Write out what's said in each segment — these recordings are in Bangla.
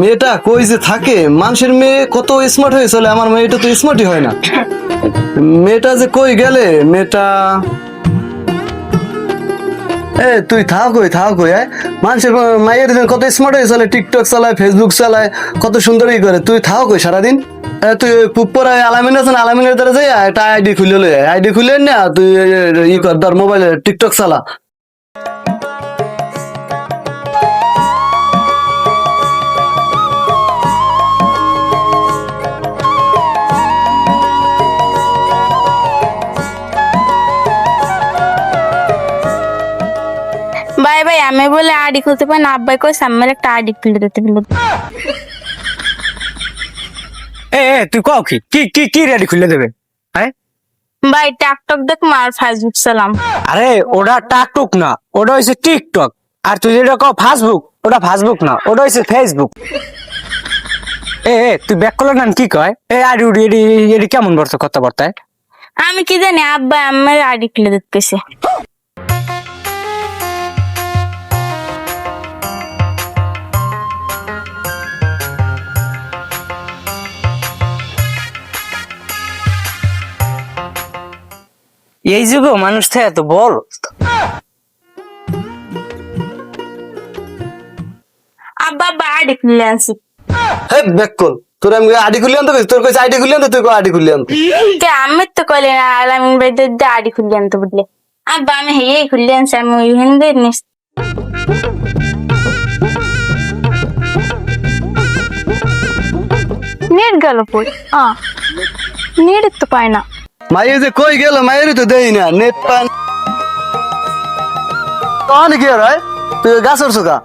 মেয়েটা কই যে থাকে? মানুষের মেয়ে কত স্মার্ট হয়ে চলে, আমার মেয়েটা তো স্মার্টই হয় না। মেয়েটা যে কই গেলে? মেয়েটা এ, তুই থাক কই থাক আয় মানুষের মায়ের কত স্মার্ট হয়ে চলে টিকটক চালায় ফেসবুক চালায়, কত সুন্দরই করে। তুই থাক কই সারাদিন? তুই পুপ্পর আলামিন আছেন, আলামিনের দ্বারা যাই একটা আইডি খুলে লই আইডি খুলে না, তুই ই কর, ধর মোবাইলে টিকটক চালা। আমি বলে আইডি খুলতে পারি না। আব্বাই কইছে আমার একটা আইডি খুলে দিতে বলে এ এ তুই কও কি? কি কি কি রেডি খুলে দেবে? হ্যাঁ? ভাই টিকটক দেখ মার ফেসবুক চালাম। আরে ওটা টাকটুক না ওটা হচ্ছে টিকটক। আর তুই যেটা কও ফেসবুক ওটা ফেসবুক না ওটা হচ্ছে ফেসবুক এ এ তুই ব্যাক করলে না কি কয়? এ আরে উড়ি এডি এডি কেমন বলছো কথাবার্তায়? আমি কি জানি আব্বা আমার আইডি খুলে দিতে এই যুগে মানুষ থেকে এত বল। আব্বা আব্বা আইডি খুলে আনছি। হে ব্যাক তোর আমি আইডি খুলে আনতে তোর কইছে আইডি খুলে আনতে তুই কই আইডি খুলে আনতে? কে আমি তো কইলে না আলামিন ভাই তো আইডি খুলে আনতে বললে। আব্বা আমি খুলে আনছি আমি ওই হিন্দু নিস নেট গেল পড়ে আ নেট তো পায় না। মায়ের যে কই গেল মায়ের তো দেই না নেট পান। কোন কি রে তুই গাছ উঠছো কা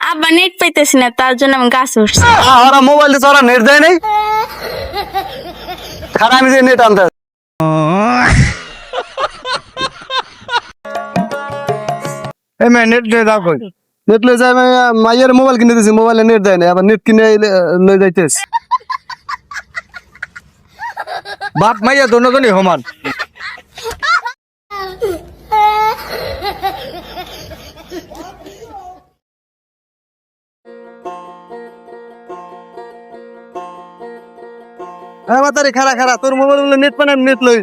আব্বা নেট পাইতেছি না তার জন্য আমি গাছ উঠছি ওরা মোবাইল দিয়ে তোরা নেট দেয় নাই? খারাপ আমি যে নেট আনতে এ মে নেট দে দাও কই? নেট লই যাই মায়ের মোবাইল কিনে দিছি মোবাইলে নেট দেয় না আবার নেট কিনে লই যাইতেছ। বাপ মাইয়া দোনোজনই সমান হ্যাঁ খারা খারা তোর মোবাইল নেট পান নেট লই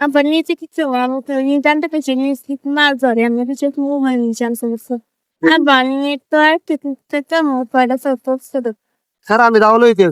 Aber niente che tu amo, che ogni tanto che c'è un schifo a mi piace è mo poi da sotto sotto. খারা আমি রাহুল হইতে